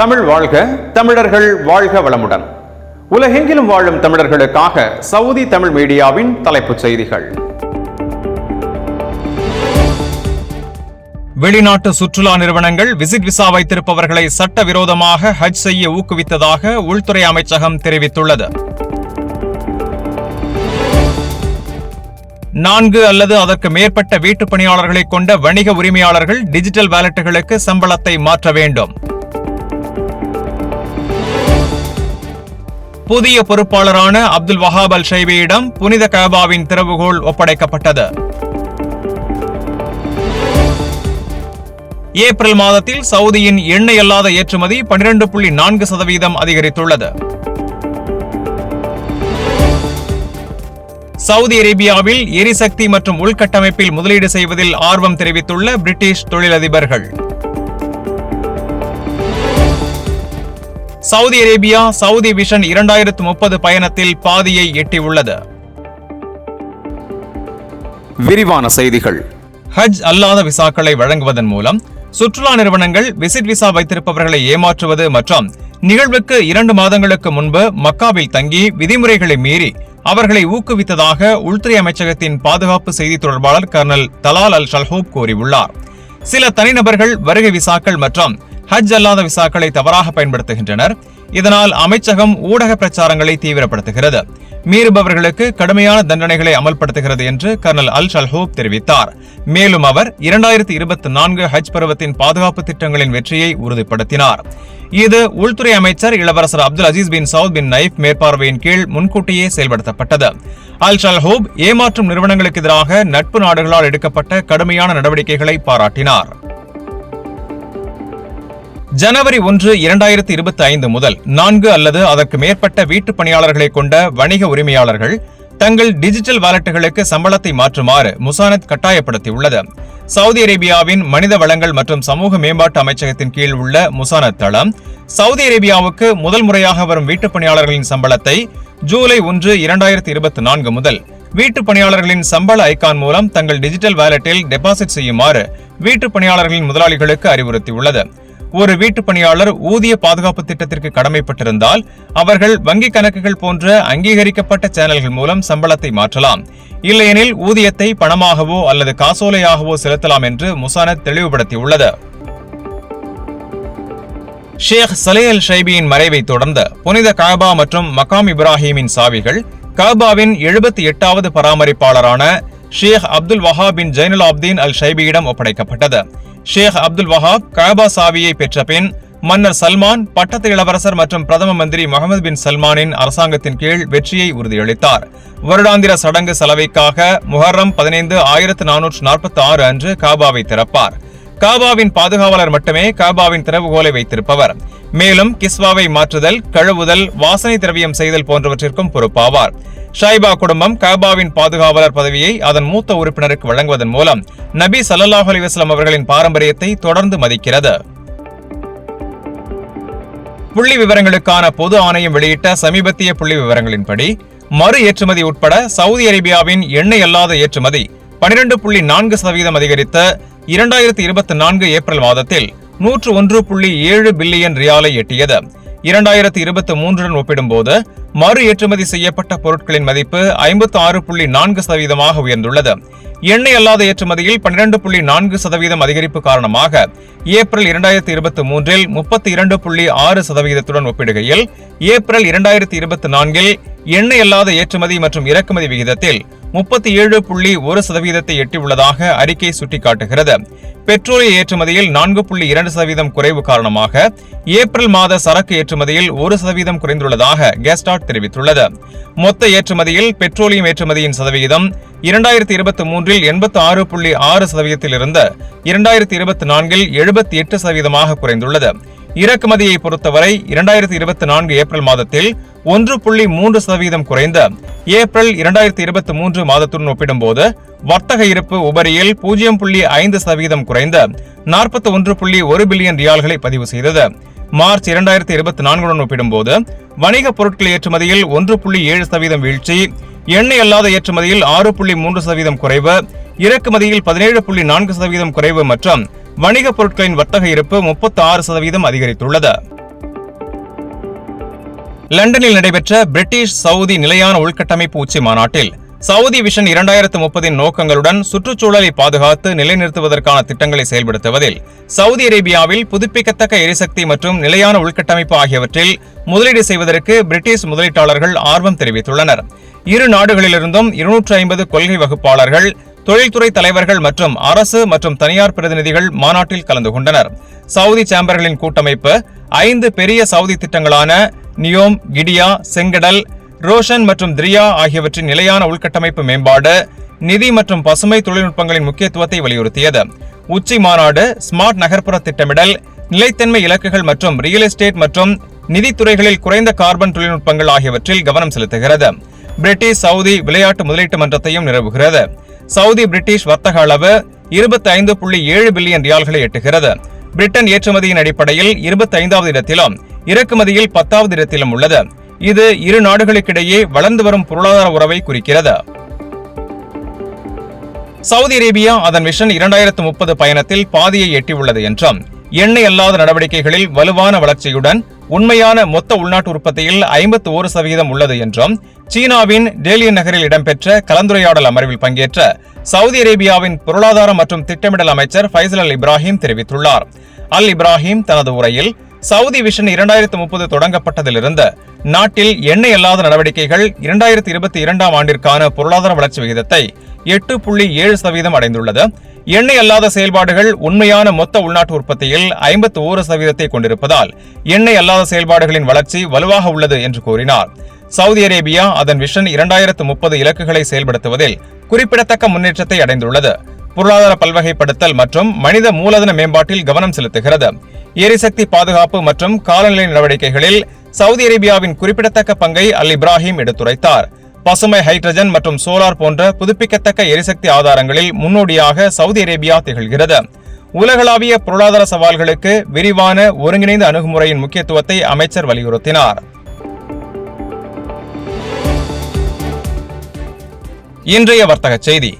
தமிழ் வாழ்க தமிழர்கள் வாழ்க வளமுடன். உலகெங்கிலும் வாழும் தமிழர்களுக்காக சவுதி தமிழ் மீடியாவின் தலைப்புச் செய்திகள். வெளிநாட்டு சுற்றுலா நிறுவனங்கள் விசிட் விசா வைத்திருப்பவர்களை சட்டவிரோதமாக ஹஜ் செய்ய ஊக்குவித்ததாக உள்துறை அமைச்சகம் தெரிவித்துள்ளது. நான்கு அல்லது அதற்கு மேற்பட்ட வீட்டுப் பணியாளர்களை கொண்ட வணிக உரிமையாளர்கள் டிஜிட்டல் வேலட்டுகளுக்கு சம்பளத்தை மாற்ற வேண்டும். புதிய பொறுப்பாளரான அப்துல் வஹாப் அல் ஷைபியிடம் புனித கபாவின் திறவுகோள் ஒப்படைக்கப்பட்டது. ஏப்ரல் மாதத்தில் சவுதியின் எண்ணெய் அல்லாத ஏற்றுமதி பனிரெண்டு புள்ளி நான்கு சதவீதம் அதிகரித்துள்ளது. சவுதி அரேபியாவில் எரிசக்தி மற்றும் உள்கட்டமைப்பில் முதலீடு செய்வதில் ஆர்வம் தெரிவித்துள்ள பிரிட்டிஷ் தொழிலதிபர்கள். சவுதி அரேபியா சவுதி விஷன் இரண்டாயிரத்து முப்பது பயணத்தில் பாதியை எட்டியுள்ளது. விரிவான செய்திகள். ஹஜ் அல்லாத விசாக்களை வழங்குவதன் மூலம் சுற்றுலா நிறுவனங்கள் விசிட் விசா வைத்திருப்பவர்களை ஏமாற்றுவது மற்றும் நிகழ்வுக்கு இரண்டு மாதங்களுக்கு முன்பு மக்காவில் தங்கி விதிமுறைகளை மீறி அவர்களை ஊக்குவித்ததாக உள்துறை அமைச்சகத்தின் பாதுகாப்பு செய்தி தொடர்பாளர் கர்னல் தலால் அல் ஷல்ஹூப் கூறியுள்ளார். சில தனிநபர்கள் வருகை விசாக்கள் மற்றும் ஹஜ் அல்லாத விசாக்களை தவறாக பயன்படுத்துகின்றனர். இதனால் அமைச்சகம் ஊடக பிரச்சாரங்களை தீவிரப்படுத்துகிறது. மீறுபவர்களுக்கு கடுமையான தண்டனைகளை அமல்படுத்துகிறது என்று கர்னல் அல் ஷல்ஹூப் தெரிவித்தார். மேலும் அவர் இரண்டாயிரத்தி இருபத்தி நான்கு ஹஜ் பருவத்தின் பாதுகாப்பு திட்டங்களின் வெற்றியை உறுதிப்படுத்தினார். இது உள்துறை அமைச்சர் இளவரசர் Abdul Aziz bin Saud bin Naif மேற்பார்வையின் கீழ் முன்கூட்டியே செயல்படுத்தப்பட்டது. அல் ஷல்ஹூப் ஏமாற்றும் நிறுவனங்களுக்கு எதிராக நட்பு நாடுகளால் எடுக்கப்பட்ட கடுமையான நடவடிக்கைகளை பாராட்டினார். ஜனவரி ஒன்று இரண்டாயிரத்தி இருபத்தி ஐந்து முதல் நான்கு அல்லது அதற்கு மேற்பட்ட வீட்டுப் பணியாளர்களை கொண்ட வணிக உரிமையாளர்கள் தங்கள் டிஜிட்டல் வாலெட்டுகளுக்கு சம்பளத்தை மாற்றுமாறு முசானத் கட்டாயப்படுத்தியுள்ளது. சவுதி அரேபியாவின் மனித வளங்கள் மற்றும் சமூக மேம்பாட்டு அமைச்சகத்தின் கீழ் உள்ள முசானத் தளம் சவுதி அரேபியாவுக்கு முதல் முறையாக வரும் வீட்டுப் பணியாளர்களின் சம்பளத்தை ஜூலை ஒன்று இரண்டாயிரத்தி இருபத்தி நான்கு முதல் வீட்டுப் பணியாளர்களின் சம்பள ஐகான் மூலம் தங்கள் டிஜிட்டல் வாலெட்டில் டெபாசிட் செய்யுமாறு வீட்டுப் பணியாளர்களின் முதலாளிகளுக்கு அறிவுறுத்தியுள்ளது. ஒரு வீட்டு பணியாளர் ஊதிய பாதுகாப்பு திட்டத்திற்கு கடமைப்பட்டிருந்தால் அவர்கள் வங்கி கணக்குகள் போன்ற அங்கீகரிக்கப்பட்ட சேனல்கள் மூலம் சம்பளத்தை மாற்றலாம். இல்லையெனில் ஊதியத்தை பணமாகவோ அல்லது காசோலையாகவோ செலுத்தலாம் என்று முசானத் தெளிவுபடுத்தியுள்ளது. ஷேக் சலே அல் ஷைபியின் மறைவை தொடர்ந்து புனித காபா மற்றும் மகாம் இப்ராஹிமின் சாவிகள் காபாவின் எழுபத்தி எட்டாவது பராமரிப்பாளரான ஷேக் அப்துல் வஹாப் பின் ஜைனுல் ஆப்தீன் அல் ஷைபியிடம் ஒப்படைக்கப்பட்டது. ஷேக் அப்துல் வஹாப் கபா சாவியை பெற்ற பின் மன்னர் சல்மான் பட்டத்து இளவரசர் மற்றும் பிரதம மந்திரி முகமது பின் சல்மானின் அரசாங்கத்தின் கீழ் வெற்றியை உறுதியளித்தார். வருடாந்திர சடங்கு செலவைக்காக முஹர்ரம் பதினைந்து ஆயிரத்து நானூற்று நாற்பத்தி ஆறு அன்று காபாவை திறப்பார். காபாவின் பாதுகாவலர் மட்டுமே காபாவின் திறவுகோலை வைத்திருப்பவர். மேலும் கிஸ்வாவை மாற்றுதல் கழுவுதல் வாசனை திரவியம் செய்தல் போன்றவற்றிற்கும் பொறுப்பாவார். ஷைபா குடும்பம் கபாவின் பாதுகாவலர் பதவியை அதன் மூத்த உறுப்பினருக்கு வழங்குவதன் மூலம் நபி சல்லாஹ் அலிவாஸ்லாம் அவர்களின் பாரம்பரியத்தை தொடர்ந்து மதிக்கிறது. புள்ளி விவரங்களுக்கான பொது ஆணையம் வெளியிட்ட சமீபத்திய புள்ளி விவரங்களின்படி மறு ஏற்றுமதி உட்பட சவுதி அரேபியாவின் எண்ணெய் அல்லாத ஏற்றுமதி பனிரெண்டு புள்ளி நான்கு சதவீதம் அதிகரித்த இரண்டாயிரத்தி இருபத்தி நான்கு ஏப்ரல் மாதத்தில் நூற்று ஒன்று புள்ளி ஏழு பில்லியன் ரியாலை எட்டியது. இரண்டாயிரத்தி இருபத்தி மூன்றுடன் ஒப்பிடும்போது மறு ஏற்றுமதி செய்யப்பட்ட பொருட்களின் மதிப்பு ஐம்பத்தி ஆறு புள்ளி நான்கு சதவீதமாக உயர்ந்துள்ளது. எண்ணெய் அல்லாத ஏற்றுமதியில் பன்னிரண்டு புள்ளி நான்கு சதவீதம் அதிகரிப்பு காரணமாக ஏப்ரல் இரண்டாயிரத்தி இருபத்தி மூன்றில் முப்பத்தி இரண்டு புள்ளி ஆறு சதவீதத்துடன் ஒப்பிடுகையில் ஏப்ரல் இரண்டாயிரத்தி இருபத்தி நான்கில் எண்ணெய் அல்லாத ஏற்றுமதி மற்றும் இறக்குமதி விகிதத்தில் முப்பத்தி ஏழு புள்ளி ஒரு சதவீதத்தை எட்டியுள்ளதாக அறிக்கை சுட்டிக்காட்டுகிறது. பெட்ரோலிய ஏற்றுமதியில் நான்கு புள்ளி இரண்டு சதவீதம் குறைவு காரணமாக ஏப்ரல் மாத சரக்கு ஏற்றுமதியில் ஒரு சதவீதம் குறைந்துள்ளதாக கெஸ்டாட் தெரிவித்துள்ளது. மொத்த ஏற்றுமதியில் பெட்ரோலியம் ஏற்றுமதியின் சதவீதம் இரண்டாயிரத்தி இருபத்தி மூன்றில் எண்பத்தி ஆறு புள்ளி ஆறு சதவீதத்திலிருந்து இரண்டாயிரத்தி இருபத்தி நான்கில் எழுபத்தி எட்டு சதவீதமாக குறைந்துள்ளது. இறக்குமதியை பொறுத்தவரை இரண்டாயிரத்தி இருபத்தி நான்கு ஏப்ரல் மாதத்தில் ஒன்று புள்ளி மூன்று சதவீதம் குறைந்த ஏப்ரல் இரண்டாயிரத்தி இருபத்தி மூன்று மாதத்துடன் ஒப்பிடும்போது வர்த்தக இருப்பு உபரியில் பூஜ்ஜியம் புள்ளி ஐந்து சதவீதம் குறைந்த நாற்பத்தி ஒன்று புள்ளி ஒரு பில்லியன் ரியால்களை பதிவு செய்தது. மார்ச் இரண்டாயிரத்தி இருபத்தி நான்குடன் ஒப்பிடும்போது வணிக பொருட்கள் ஏற்றுமதியில் ஒன்று புள்ளி ஏழு சதவீதம் வீழ்ச்சி எண்ணெய் அல்லாத ஏற்றுமதியில் ஆறு புள்ளி மூன்று சதவீதம் குறைவு இறக்குமதியில் பதினேழு புள்ளி நான்கு சதவீதம் குறைவு மற்றும் வணிக பொருட்களின் வர்த்தக இருப்பு முப்பத்தி ஆறு சதவீதம் அதிகரித்துள்ளது. லண்டனில் நடைபெற்ற பிரிட்டிஷ் சவுதி நிலையான உள்கட்டமைப்பு உச்சி மாநாட்டில் சவுதி விஷன் இரண்டாயிரத்து முப்பதின் நோக்கங்களுடன் சுற்றுச்சூழலை பாதுகாத்து நிலைநிறுத்துவதற்கான திட்டங்களை செயல்படுத்துவதில் சவுதி அரேபியாவில் புதுப்பிக்கத்தக்க எரிசக்தி மற்றும் நிலையான உள்கட்டமைப்பு ஆகியவற்றில் முதலீடு செய்வதற்கு பிரிட்டிஷ் முதலீட்டாளர்கள் ஆர்வம் தெரிவித்துள்ளனர். இரு நாடுகளிலிருந்தும் இருநூற்று ஐம்பது கொள்கை வகுப்பாளர்கள் தொழில்துறை தலைவர்கள் மற்றும் அரசு மற்றும் தனியார் பிரதிநிதிகள் மாநாட்டில் கலந்து கொண்டனர். சவுதி சேம்பர்களின் கூட்டமைப்பு ஐந்து பெரிய சவுதி திட்டங்களான நியோம் கிடியா செங்கடல் ரோஷன் மற்றும் திரியா ஆகியவற்றின் நிலையான உள்கட்டமைப்பு மேம்பாடு நிதி மற்றும் பசுமை தொழில்நுட்பங்களின் முக்கியத்துவத்தை வலியுறுத்தியது. உச்சி மாநாடு ஸ்மார்ட் நகர்ப்புற திட்டமிடல் நிலைத்தன்மை இலக்குகள் மற்றும் ரியல் எஸ்டேட் மற்றும் நிதித்துறைகளில் குறைந்த கார்பன் தொழில்நுட்பங்கள் ஆகியவற்றில் கவனம் செலுத்துகிறது. பிரிட்டிஷ் சவுதி விளையாட்டு முதலீட்டு மன்றத்தையும் நிறுவுகிறது. சவுதி பிரிட்டிஷ் வர்த்தக அளவு இருபத்தி ஐந்து புள்ளி ஏழு பில்லியன் ரியால்களை எட்டுகிறது. பிரிட்டன் ஏற்றுமதியின் அடிப்படையில் இருபத்தி ஐந்தாவது இடத்திலும் இறக்குமதியில் பத்தாவது இடத்திலும் உள்ளது. இது இரு நாடுகளுக்கிடையே வளர்ந்து வரும் பொருளாதார உறவை குறிக்கிறது. சவுதி அரேபியா அதன் மிஷன் இரண்டாயிரத்து முப்பது பயணத்தில் பாதியை எட்டியுள்ளது என்றும் எண்ணெய் அல்லாத நடவடிக்கைகளில் வலுவான வளர்ச்சியுடன் உண்மையான மொத்த உள்நாட்டு உற்பத்தியில் ஐம்பத்து ஒரு சதவீதம் உள்ளது என்றும் சீனாவின் டேலியன் நகரில் இடம்பெற்ற கலந்துரையாடல் அமர்வில் பங்கேற்ற சவுதி அரேபியாவின் பொருளாதார மற்றும் திட்டமிடல் அமைச்சர் ஃபைசல் அல் இப்ராஹிம் தெரிவித்துள்ளார். அல் இப்ராஹிம் தனது உரையில் சவுதி விஷன் இரண்டாயிரத்து முப்பது தொடங்கப்பட்டதிலிருந்து நாட்டில் எண்ணெய் அல்லாத நடவடிக்கைகள் இரண்டாயிரத்தி இருபத்தி இரண்டாம் ஆண்டிற்கான பொருளாதார வளர்ச்சி விகிதத்தை எட்டு புள்ளி ஏழு சதவீதம் அடைந்துள்ளது. எண்ணெய் அல்லாத செயல்பாடுகள் உண்மையான மொத்த உள்நாட்டு உற்பத்தியில் ஐம்பத்து ஓரு சதவீதத்தை கொண்டிருப்பதால் எண்ணெய் அல்லாத செயல்பாடுகளின் வளர்ச்சி வலுவாக உள்ளது என்று கூறினார். சவுதி அரேபியா அதன் விஷன் இரண்டாயிரத்து முப்பது இலக்குகளை செயல்படுத்துவதில் குறிப்பிடத்தக்க முன்னேற்றத்தை அடைந்துள்ளது. பொருளாதார பல்வகைப்படுத்தல் மற்றும் மனித மூலதன மேம்பாட்டில் கவனம் செலுத்துகிறது. எரிசக்தி பாதுகாப்பு மற்றும் காலநிலை நடவடிக்கைகளில் சவுதி அரேபியாவின் குறிப்பிடத்தக்க பங்கை அல் இப்ராஹிம் எடுத்துரைத்தார். பசுமை ஹைட்ரஜன் மற்றும் சோலார் போன்ற புதுப்பிக்கத்தக்க எரிசக்தி ஆதாரங்களில் முன்னோடியாக சவுதி அரேபியா திகழ்கிறது. உலகளாவிய பொருளாதார சவால்களுக்கு விரிவான ஒருங்கிணைந்த அணுகுமுறையின் முக்கியத்துவத்தை அமைச்சர் வலியுறுத்தினார். இன்றைய வர்த்தக செய்தி.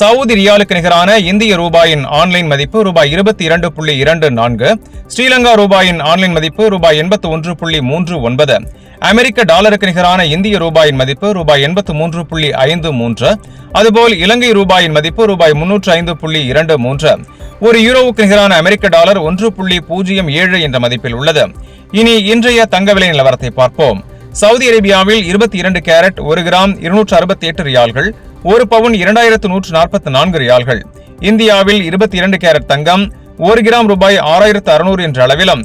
சவுதி ரியாலுக்கு நிகரான இந்திய ரூபாயின் ஆன்லைன் மதிப்பு ரூபாய் இருபத்தி இரண்டு புள்ளி இரண்டு நான்கு ஸ்ரீலங்கா ரூபாயின் ஆன்லைன் மதிப்பு ரூபாய் எண்பத்தி ஒன்று புள்ளி மூன்று ஒன்பது அமெரிக்க டாலருக்கு நிகரான இந்திய ரூபாயின் மதிப்பு ரூபாய் எண்பத்து மூன்று புள்ளி ஐந்து மூன்று அதுபோல் இலங்கை ரூபாயின் மதிப்பு ரூபாய் முன்னூற்று ஐந்து புள்ளி இரண்டு மூன்று. ஒரு யூரோவுக்கு நிகரான அமெரிக்க டாலர் ஒன்று புள்ளி பூஜ்ஜியம் ஏழு என்ற மதிப்பில் உள்ளது. இனி இன்றைய தங்க விலை நிலவரத்தை பார்ப்போம். சவுதி அரேபியாவில் இருபத்தி இரண்டு கேரட் ஒரு கிராம் இருநூற்று அறுபத்தி எட்டு ரியால்கள் ஒரு பவுன் இரண்டாயிரத்து நூற்று நாற்பத்தி நான்கு ரியால்கள். இந்தியாவில் இருபத்தி இரண்டு கேரட் தங்கம் ஒரு கிராம் ரூபாய் ஆறாயிரத்து அறுநூறு என்ற அளவிலும்